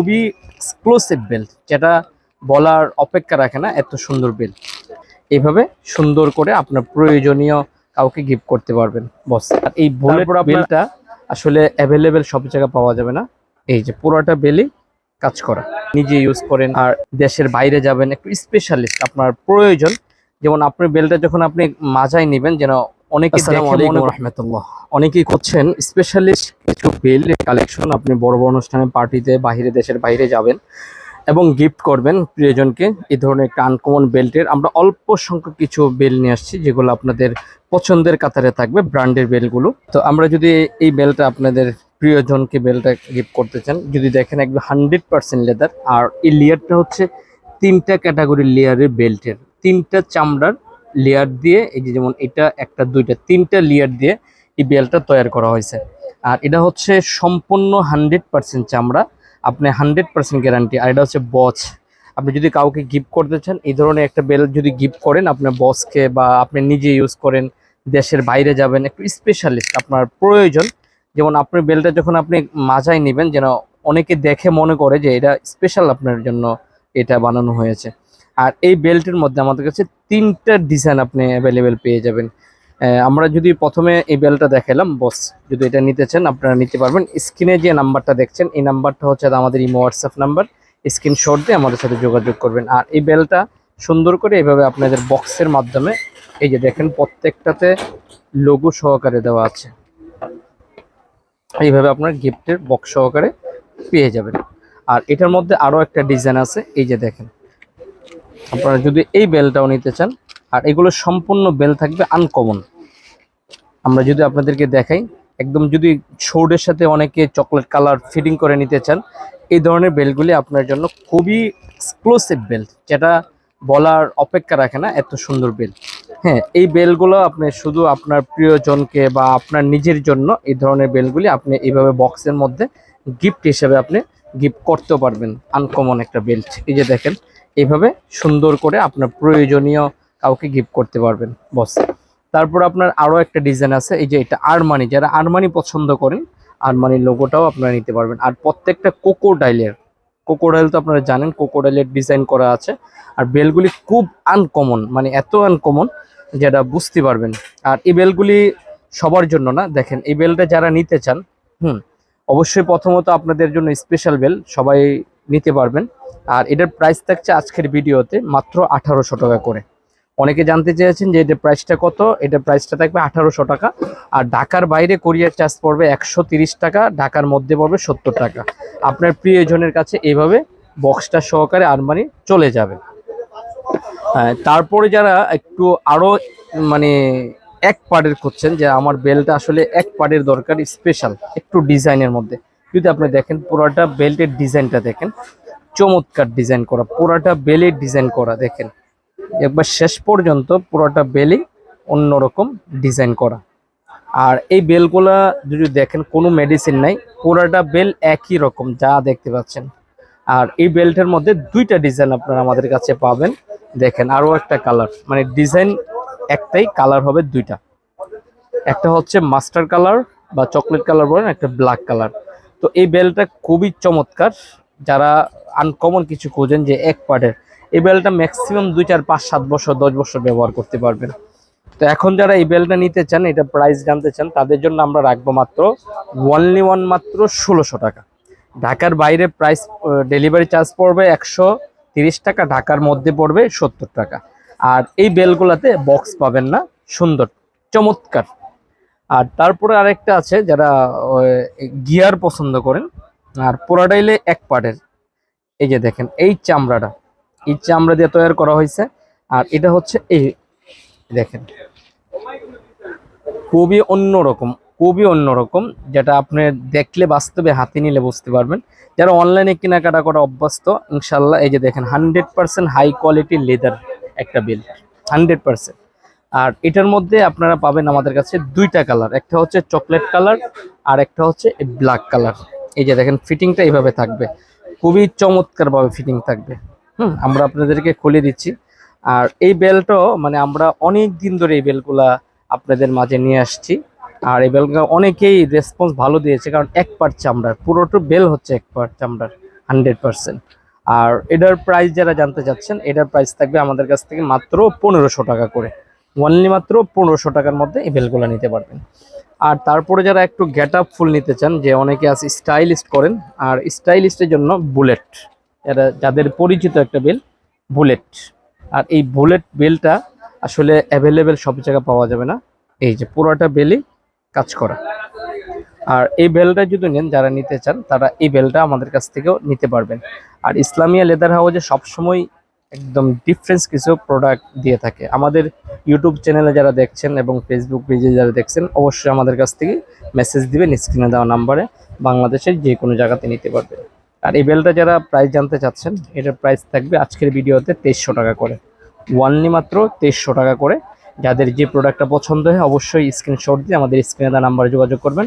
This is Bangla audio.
খুবই এক্সক্লুসিভ বেল্ট যেটা বলার অপেক্ষা রাখে না এত সুন্দর বেল্ট এইভাবে সুন্দর করে আপনার প্রয়োজনীয় কাউকে গিফট করতে পারবেন বস আর এই বুলেট বেলটা আসলে অ্যাভেলেবেল সব জায়গায় পাওয়া যাবে না। এই যে পুরোটা বেলই কাজ করা। নিজে ইউজ করেন আর দেশের বাইরে যাবেন একটু স্পেশালিস্ট আপনার প্রয়োজন। যেমন আপনার বেলটা যখন আপনি মাজায় নেবেন যেন অনেকে অনেকেই করছেন স্পেশালিস্ট কিছু বেল কালেকশন আপনি বড় বড় অনুষ্ঠানে পার্টিতে বাইরে দেশের বাইরে যাবেন এবং গিফট করবেন প্রিয়জনকে। এই ধরনের একটা আনকমন বেল্টের আমরা অল্প সংখ্যক কিছু বেল নিয়ে আসছি যেগুলো আপনাদের পছন্দের কাতারে থাকবে ব্র্যান্ডের বেলগুলো তো আমরা যদি এই বেলটা আপনাদের প্রিয়জনকে বেলটা গিফট করতে চান যদি দেখেন একদম হান্ড্রেড পার্সেন্ট লেদার আর এই লেয়ারটা হচ্ছে তিনটা ক্যাটাগরির লেয়ারের বেল্টের তিনটা চামড়ার লেয়ার দিয়ে, এই যে যেমন এটা, একটা, দুইটা, তিনটা লেয়ার দিয়ে এই বেলটা তৈরি করা হয়েছে। আর এটা হচ্ছে সম্পূর্ণ হান্ড্রেড পার্সেন্ট চামড়া। আপনি হান্ড্রেড পার্সেন্ট গ্যারান্টি আর এটা হচ্ছে বচ আপনি যদি কাউকে গিফট করতে চান, এই ধরনের একটা বেল যদি গিফট করেন, আপনার বসকে বা আপনি নিজে ইউজ করেন, দেশের বাইরে যাবেন, একটু স্পেশালিস্ট আপনার প্রয়োজন। যেমন আপনার বেলটা যখন আপনি মাজায় নেবেন, যেন অনেকে দেখে মনে করে যে এটা স্পেশাল আপনার জন্য এটা বানানো হয়েছে। আর এই বেল্টের মধ্যে আমাদের কাছে তিনটা ডিজাইন আপনি অ্যাভেলেবেল পেয়ে যাবেন। আমরা যদি প্রথমে এই বেলটা দেখালাম বস যদি এটা নিতে চান, আপনারা নিতে পারবেন। স্ক্রিনে যে নাম্বারটা দেখছেন, এই নাম্বারটা হচ্ছে আমাদের ইমো হোয়াটসঅ্যাপ নাম্বার। স্ক্রিনশট দিয়ে আমাদের সাথে যোগাযোগ করবেন। আর এই বেলটা সুন্দর করে এইভাবে আপনাদের বক্সের মাধ্যমে, এই যে দেখেন, প্রত্যেকটাতে লোগো সহকারে দেওয়া আছে। এইভাবে আপনার গিফটের বক্স সহকারে পেয়ে যাবেন। আর এটার মধ্যে আরও একটা ডিজাইন আছে, এই যে দেখেন। আপনারা যদি এই বেলটাও নিতে চান, আর এগুলো সম্পূর্ণ বেল থাকবে আনকমন আমরা যদি আপনাদেরকে দেখাই, একদম যদি শোর্ডের সাথে অনেকে চকলেট কালার ফিটিং করে নিতে চান, এই ধরনের বেলগুলি আপনার জন্য খুবই এক্সক্লুসিভ বেল্ট যেটা বলার অপেক্ষা রাখে না, এত সুন্দর বেল। হ্যাঁ এই বেলগুলো আপনি শুধু আপনার প্রিয়জনকে বা আপনার নিজের জন্য এই ধরনের বেলগুলি আপনি এইভাবে বক্সের মধ্যে গিফট হিসেবে আপনি গিফট করতেও পারবেন আনকমন একটা বেল্ট এই যে দেখেন, এইভাবে সুন্দর করে আপনার প্রয়োজনীয় কাউকে গিফট করতে পারবেন বস তারপর আপনার আরও একটা ডিজাইন আছে, এই যে এটা আরমানি যারা আরমানি পছন্দ করেন আরমানির লোগোটাও আপনারা নিতে পারবেন। আর প্রত্যেকটা কোকোডাইলের কোকোডাইল তো আপনারা জানেন কোকোডাইলের ডিজাইন করা আছে। আর বেলগুলি খুব আনকমন মানে এত আনকমন যেটা বুঝতে পারবেন। আর এই বেলগুলি সবার জন্য না, দেখেন, এই বেলটা যারা নিতে চান, হুম অবশ্যই প্রথমত আপনাদের জন্য স্পেশাল বেল সবাই নিতে পারবেন। আর এটার প্রাইস থাকছে আজকের ভিডিওতে মাত্র আঠারোশো টাকা করে। অনেকে জানতে চেয়েছেন যে এটার প্রাইসটা কত? এটার প্রাইসটা থাকবে আঠারোশো টাকা। আর ঢাকার বাইরে কোরিয়ার চার্জ পড়বে একশো টাকা, ঢাকার মধ্যে পড়বে সত্তর টাকা। আপনার প্রিয়জনের কাছে এইভাবে বক্সটা সহকারে আরমানি চলে যাবে। তারপরে যারা একটু আরও মানে এক পার্টের খুঁজছেন যে আমার বেলটা আসলে এক পার্টের দরকার স্পেশাল একটু ডিজাইনের মধ্যে। যদি আপনি দেখেন, পুরোটা বেল্টের ডিজাইনটা দেখেন, চমৎকার ডিজাইন করা, পুরোটা বেলের ডিজাইন করা, দেখেন। একবার শেষ পর্যন্ত পুরোটা বেলই অন্যরকম ডিজাইন করা। আর এই বেলগুলা যদি দেখেন, কোনো মেডিসিন নাই, পুরোটা বেল একই রকম, যা দেখতে পাচ্ছেন। আর এই বেল্টের মধ্যে দুইটা ডিজাইন আপনারা আমাদের কাছে পাবেন। দেখেন, আরও একটা কালার মানে ডিজাইন একটাই কালার হবে দুইটা। একটা হচ্ছে মাস্টার কালার বা চকলেট কালার বলেন, একটা ব্ল্যাক কালার। তো এই বেলটা খুবই চমৎকার। যারা আনকমন কিছু খোঁজেন যে এক পার্টের এই বেলটা ম্যাক্সিমাম দুই, চার, পাঁচ, সাত বছর, দশ বছর ব্যবহার করতে পারবেন। তো এখন যারা এই বেলটা নিতে চান, এটা প্রাইস জানতে চান, তাদের জন্য আমরা রাখব মাত্র ওয়ানলি ওয়ান মাত্র ষোলোশো টাকা। ঢাকার বাইরে প্রাইস ডেলিভারি চার্জ পড়বে একশো টাকা, ঢাকার মধ্যে পড়বে সত্তর টাকা। আর এই বেলগুলাতে বক্স পাবেন না, সুন্দর, চমৎকার। আর তারপরে আরেকটা আছে যারা গিয়ার পছন্দ করেন, আর পোড়াডাইলে এক পার্টের এই যে দেখেন, এই চামড়াটা, এই চামড়া দিয়ে তৈরি করা হয়েছে। আর এটা হচ্ছে এই, দেখেন, খুবই অন্যরকম খুবই অন্যরকম, যেটা আপনি দেখলে বাস্তবে হাতে নিলে বুঝতে পারবেন। যারা অনলাইনে কেনাকাটা করা অভ্যস্ত ইনশাল্লাহ এই যে দেখেন hundred percent high quality leather একটা বেল্ট হান্ড্রেড পার্সেন্ট আর এটার মধ্যে আপনারা পাবেন আমাদের কাছে দুইটা কালার একটা হচ্ছে চকলেট কালার আর একটা হচ্ছে ব্ল্যাক কালার এই যে দেখেন ফিটিংটা এইভাবে থাকবে, খুবই চমৎকারভাবে ফিটিং থাকবে। হুম, আমরা আপনাদেরকে খুলে দিচ্ছি। আর এই বেলটাও মানে আমরা অনেক দিন ধরে এই বেলগুলা আপনাদের মাঝে নিয়ে আসছি। আর এই বেলগুলো অনেকেই রেসপন্স ভালো দিয়েছে, কারণ এক পার্ট চামড়ার, পুরোটা বেল হচ্ছে এক পার্ট চামড়ার হান্ড্রেড পার্সেন্ট আর এটার প্রাইস যারা জানতে চাচ্ছেন, এটার প্রাইস থাকবে আমাদের কাছ থেকে মাত্র পনেরোশো টাকা করে। ওনলি মাত্র পনেরোশো টাকার মধ্যে এই বেলগুলো নিতে পারবেন। আর তারপরে যারা একটু গেট আপ ফুল নিতে চান, যে অনেকে আছে স্টাইলিস্ট করেন, আর স্টাইলিস্টের জন্য বুলেট এরা যাদের পরিচিত একটা বেল বুলেট আর এই বুলেট বেলটা আসলে অ্যাভেলেবেল সব জায়গায় পাওয়া যাবে না। এই যে পুরোটা বেলই কাজ করা। আর এই বেলটা যদি নেন, যারা নিতে চান, তারা এই বেলটা আমাদের কাছ থেকেও নিতে পারবেন। আর ইসলামিয়া লেদার হাউজে সবসময় একদম ডিফারেন্স কিছু প্রোডাক্ট দিয়ে থাকে। আমাদের ইউটিউব চ্যানেলে যারা দেখছেন এবং ফেসবুক পেজে যারা দেখছেন, অবশ্যই আমাদের কাছ থেকে মেসেজ দিবেন স্ক্রিনে দেওয়া নাম্বারে। বাংলাদেশের যে কোনো জায়গাতে নিতে পারবেন। আর এই বেলটা যারা প্রাইস জানতে চাচ্ছেন, এটার প্রাইস থাকবে আজকের ভিডিওতে তেইশশো টাকা করে। ওয়ানলি মাত্র তেইশশো টাকা করে। যাদের যে প্রোডাক্টটা পছন্দ হয়, অবশ্যই স্ক্রিনশট দিয়ে আমাদের স্ক্রিনে দেওয়া নাম্বারে যোগাযোগ করবেন।